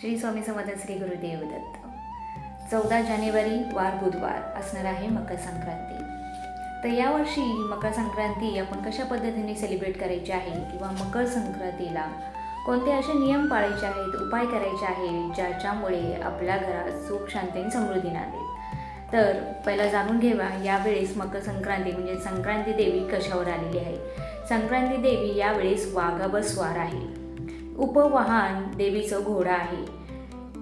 श्री स्वामी समर्थ श्री गुरुदेव दत्त चौदा जानेवारी वार बुधवार असणार आहे मकर संक्रांती. तर यावर्षी मकर संक्रांती आपण कशा पद्धतीने सेलिब्रेट करायची आहे किंवा मकर संक्रांतीला कोणते असे नियम पाळायचे आहेत उपाय करायचे आहेत ज्याच्यामुळे आपल्या घरात सुख शांती आणि समृद्धी नांदेल? तर पहिला जाणून घेवा यावेळेस मकर संक्रांती म्हणजे संक्रांती देवी कशावर आलेली आहे? संक्रांती देवी यावेळेस वाघावर स्वार आहे. उपवाहन देवीचं घोडा आहे.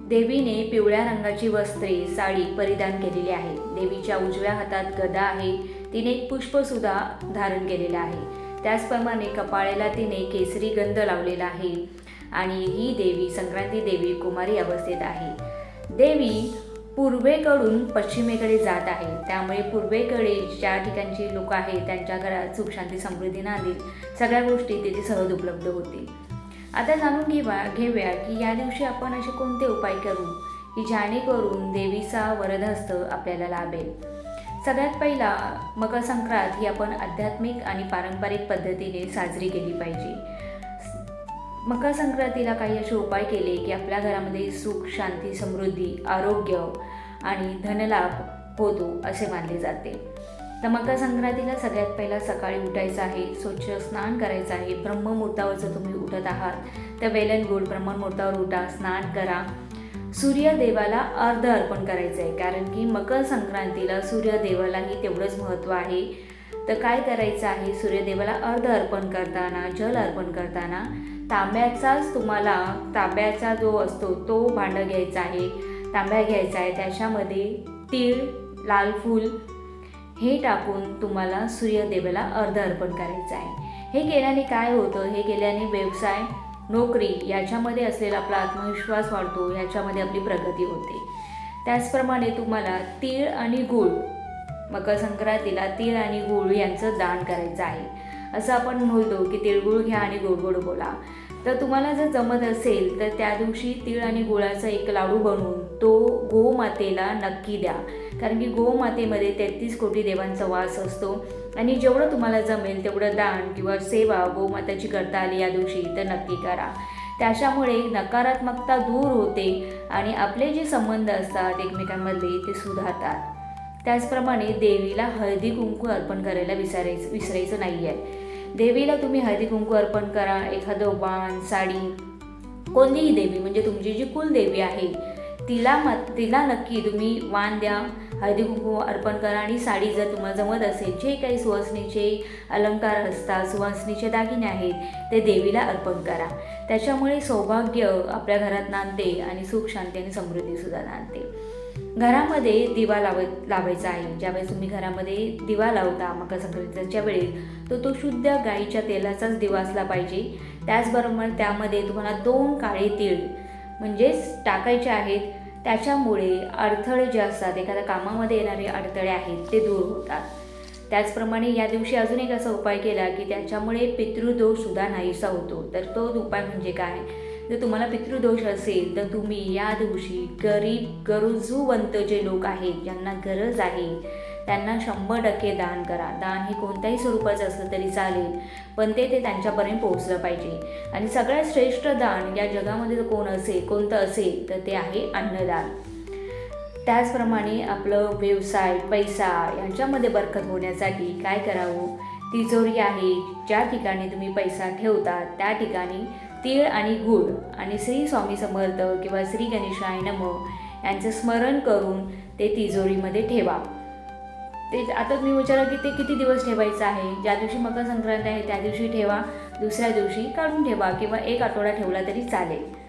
देवीने पिवळ्या रंगाची वस्त्रे साडी परिधान केलेली आहे. देवीच्या उजव्या हातात गदा आहे. तिने एक पुष्पसुद्धा धारण केलेलं आहे. त्याचप्रमाणे कपाळेला तिने केसरी गंध लावलेला आहे आणि ही देवी संक्रांती देवी कुमारी अवस्थेत आहे. देवी पूर्वेकडून पश्चिमेकडे जात आहे. त्यामुळे पूर्वेकडे ज्या ठिकाणची लोक आहेत त्यांच्या घरात सुख शांती समृद्धी नांदी सगळ्या गोष्टी तिथे सहज उपलब्ध होतील. आता जाणून घेवा घेऊया की या दिवशी आपण असे कोणते उपाय करू की जेणेकरून देवीचा वरदहस्त आपल्याला लाभेल? सगळ्यात पहिला मकर संक्रांत ही आपण आध्यात्मिक आणि पारंपरिक पद्धतीने साजरी केली पाहिजे. मकर संक्रांतीला काही असे उपाय केले की आपल्या घरामध्ये सुख शांती समृद्धी आरोग्य आणि धनलाभ होतो असे मानले जाते. तर मकर संक्रांतीला सगळ्यात पहिला सकाळी उठायचं आहे. स्वच्छ स्नान करायचं आहे. ब्रह्ममुहूर्तावर जर तुम्ही उठत आहात तर वेल अँड गुड ब्रह्ममुहूर्तावर उठा स्नान करा. सूर्यदेवाला अर्ध अर्पण करायचं आहे कारण की मकर संक्रांतीला सूर्यदेवालाही तेवढंच महत्त्व आहे. तर काय करायचं आहे? सूर्यदेवाला अर्ध अर्पण करताना जल अर्पण करताना तांब्याचाच तुम्हाला तांब्याचा जो असतो तो भांडं घ्यायचा आहे. तांब्या घ्यायचा आहे. त्याच्यामध्ये तीळ लाल फूल हे टाकून तुम्हाला सूर्यदेवाला अर्ध अर्पण करायचं आहे. हे केल्याने काय होतं? हे केल्याने व्यवसाय नोकरी याच्यामध्ये असलेला आपला आत्मविश्वास वाढतो याच्यामध्ये आपली प्रगती होते. त्याचप्रमाणे तुम्हाला तीळ आणि गूळ मकर संक्रांतीला तीळ आणि गूळ यांचं दान करायचं आहे. असं आपण म्हणतो की तिळगुळ घ्या आणि गोड गोड बोला. तर तुम्हाला जर जमत असेल तर त्या दिवशी तीळ आणि गुळाचा एक लाडू बनवून तो गोमातेला नक्की द्या. कारण की गोमातेमध्ये तेहतीस कोटी देवांचा वास असतो. आणि जेवढं तुम्हाला जमेल तेवढं दान किंवा सेवा गोमाताची करता आली या दिवशी तर नक्की करा. त्याच्यामुळे नकारात्मकता दूर होते आणि आपले जे संबंध असतात एकमेकांमधले ते सुधारतात. त्याचप्रमाणे देवीला हळदी कुंकू अर्पण करायला विसरायचं विसरायचं नाही आहे देवीला तुम्ही हळदी कुंकू अर्पण करा एखादं वाण साडी कोणतीही देवी म्हणजे तुमची जी कुलदेवी आहे तिला म तिला नक्की तुम्ही वाण द्या हळदी कुंकू अर्पण करा आणि साडी जर तुम्हाला जमत असेल जे काही सुवासनीचे अलंकार असतात सुवासनीचे दागिने आहेत ते देवीला अर्पण करा. त्याच्यामुळे सौभाग्य आपल्या घरात नांदते आणि सुख शांती आणि समृद्धीसुद्धा नांदते. घरामध्ये दिवा लाव लावायचा आहे. ज्यावेळेस तुम्ही घरामध्ये दिवा लावता मकर संक्रांतीच्या वेळेस तर तो शुद्ध गाईच्या तेलाचाच दिवा असला पाहिजे. त्याचबरोबर त्यामध्ये तुम्हाला दोन काळे तीळ म्हणजेच टाकायचे आहेत. त्याच्यामुळे अडथळे जे असतात एखाद्या कामामध्ये येणारे अडथळे आहेत ते दूर होतात. त्याचप्रमाणे या दिवशी अजून एक असा उपाय केला की त्याच्यामुळे पितृदोषसुद्धा नाहीसा होतो. तर तो उपाय म्हणजे काय? जर तुम्हाला पितृदोष असेल तर तुम्ही या दिवशी गरीब गरजूवंत जे लोक आहेत ज्यांना गरज आहे. त्यांना शंभर टक्के दान करा. दान हे कोणत्याही स्वरूपाचं असलं तरी चालेल पण ते ते त्यांच्यापर्यंत पोहोचलं पाहिजे. आणि सगळ्यात श्रेष्ठ दान या जगामध्ये जर कोण असेल कोणतं असेल तर ते आहे अन्नदान. त्याचप्रमाणे आपलं व्यवसाय पैसा यांच्यामध्ये बरकत होण्यासाठी काय करावं? तिजोरी आहे. ज्या ठिकाणी तुम्ही पैसा ठेवता त्या ठिकाणी तीळ आणि गूळ आणि श्री स्वामी समर्थ किंवा श्री गणेशाय नम यांचं स्मरण करून ते तिजोरीमध्ये ठेवा. ते आता तुम्ही विचारा की ते किती दिवस ठेवायचं आहे? ज्या दिवशी मकर संक्रांत आहे त्या दिवशी ठेवा. दुसऱ्या दिवशी काढून ठेवा किंवा एक आठवडा ठेवला तरी चालेल.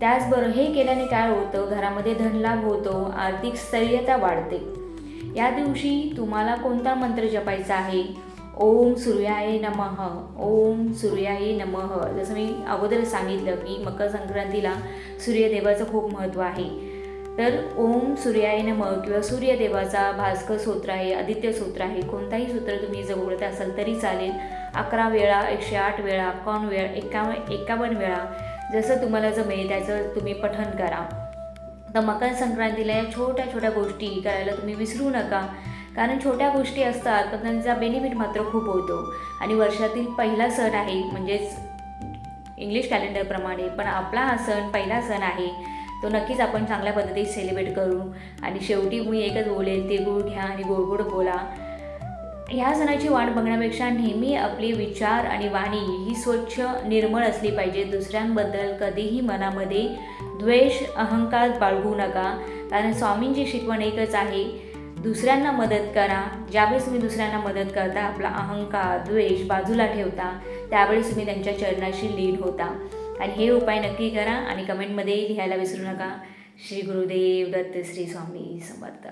त्याचबरोबर हे केल्याने काय होतं? घरामध्ये धनलाभ होतो आर्थिक स्थैर्यता वाढते. या दिवशी तुम्हाला कोणता मंत्र जपायचा आहे? ओम सूर्याय नमः ओम सूर्याय नमः. जसं मी अगोदर सांगितलं की मकर संक्रांतीला सूर्यदेवाचं खूप महत्त्व आहे. तर ओम सूर्याय नमः किंवा सूर्यदेवाचा भास्कर सूत्र आहे आदित्य सूत्र आहे कोणताही सूत्र तुम्ही जवळत असाल तरी चालेल. अकरा वेळा एकशे आठ वेळा एकावन्न वेळा एकावन्न एकावन्न वेळा जसं तुम्हाला जमेल त्याचं तुम्ही पठन करा. तर मकर संक्रांतीला या छोट्या छोट्या गोष्टी करायला तुम्ही विसरू नका. कारण छोट्या गोष्टी असतात पण त्यांचा बेनिफिट मात्र खूप होतो. आणि वर्षातील पहिला सण आहे म्हणजेच इंग्लिश कॅलेंडरप्रमाणे पण आपला हा सण पहिला सण आहे तो नक्कीच आपण चांगल्या पद्धतीत सेलिब्रेट करू. आणि शेवटी मी एकच बोलेन तिळगुळ घ्या आणि गोडगोड बोला. ह्या सणाची वाट बघण्यापेक्षा नेहमी आपले विचार आणि वाणी ही स्वच्छ निर्मळ असली पाहिजे. दुसऱ्यांबद्दल कधीही मनामध्ये द्वेष अहंकार बाळगू नका. कारण स्वामींची शिकवण एकच आहे दुसऱ्यांना मदत करा. ज्यावेळेस तुम्ही दुसऱ्यांना मदत करता आपला अहंकार द्वेष बाजूला ठेवता त्यावेळेस तुम्ही त्यांच्या चरणाशी लीड होता. आणि हे उपाय नक्की करा आणि कमेंटमध्ये लिहायला विसरू नका. श्री गुरुदेव दत्त श्री स्वामी समर्थ.